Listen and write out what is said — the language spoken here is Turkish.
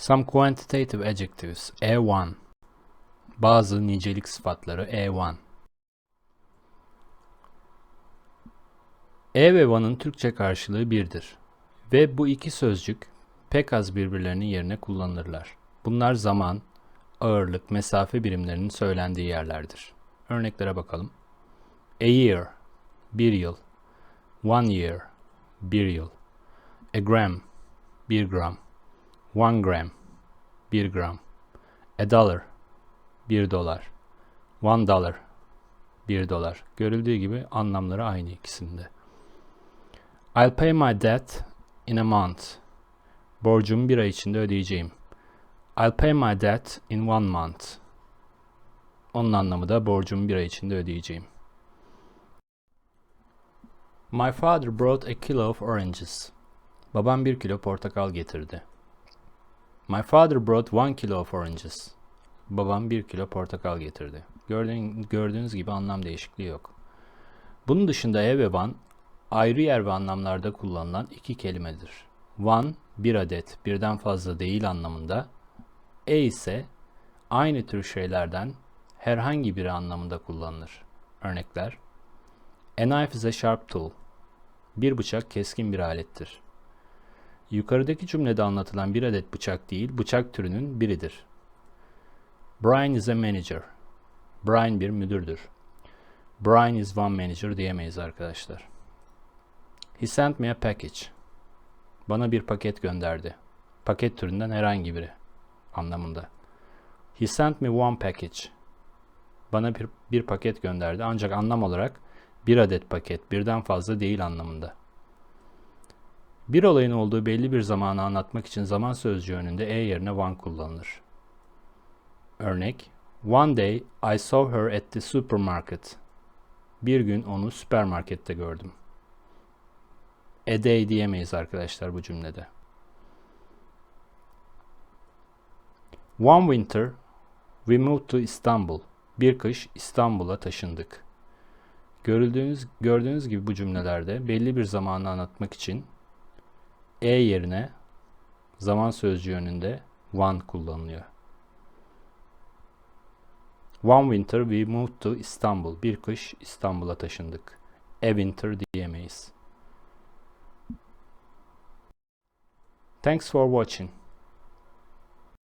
Some quantitative adjectives. A1. Bazı nicelik sıfatları A1. E ve one'ın Türkçe karşılığı birdir. Ve bu iki sözcük pek az birbirlerinin yerine kullanılırlar. Bunlar zaman, ağırlık, mesafe birimlerinin söylendiği yerlerdir. Örneklere bakalım. A year, bir yıl. One year, bir yıl. A gram, bir gram. One gram, bir gram. A dollar, bir dolar. One dollar, bir dolar. Görüldüğü gibi anlamları aynı ikisinde. I'll pay my debt in a month. Borcumu bir ay içinde ödeyeceğim. I'll pay my debt in one month. Onun anlamı da borcumu bir ay içinde ödeyeceğim. My father brought a kilo of oranges. Babam bir kilo portakal getirdi. My father brought one kilo of oranges. Babam bir kilo portakal getirdi. Gördüğün, gördüğünüz gibi anlam değişikliği yok. Bunun dışında ev ve one ayrı yer ve anlamlarda kullanılan iki kelimedir. One, bir adet, birden fazla değil anlamında. E ise aynı tür şeylerden herhangi biri anlamında kullanılır. Örnekler A knife is a sharp tool. Bir bıçak keskin bir alettir. Yukarıdaki cümlede anlatılan bir adet bıçak değil, bıçak türünün biridir. Brian is a manager. Brian bir müdürdür. Brian is one manager diyemeyiz arkadaşlar. He sent me a package. Bana bir paket gönderdi. Paket türünden herhangi biri anlamında. He sent me one package. Bana bir, bir paket gönderdi ancak anlam olarak bir adet paket birden fazla değil anlamında. Bir olayın olduğu belli bir zamanı anlatmak için zaman sözcüğü önünde e yerine one kullanılır. Örnek One day I saw her at the supermarket. Bir gün onu süpermarkette gördüm. A day diyemeyiz arkadaşlar bu cümlede. One winter we moved to Istanbul. Bir kış İstanbul'a taşındık. Görüldüğünüz, gördüğünüz gibi bu cümlelerde belli bir zamanı anlatmak için e yerine zaman sözcüğü önünde one kullanılıyor. One winter we moved to Istanbul. Bir kış İstanbul'a taşındık. A winter diyemeyiz. Thanks for watching.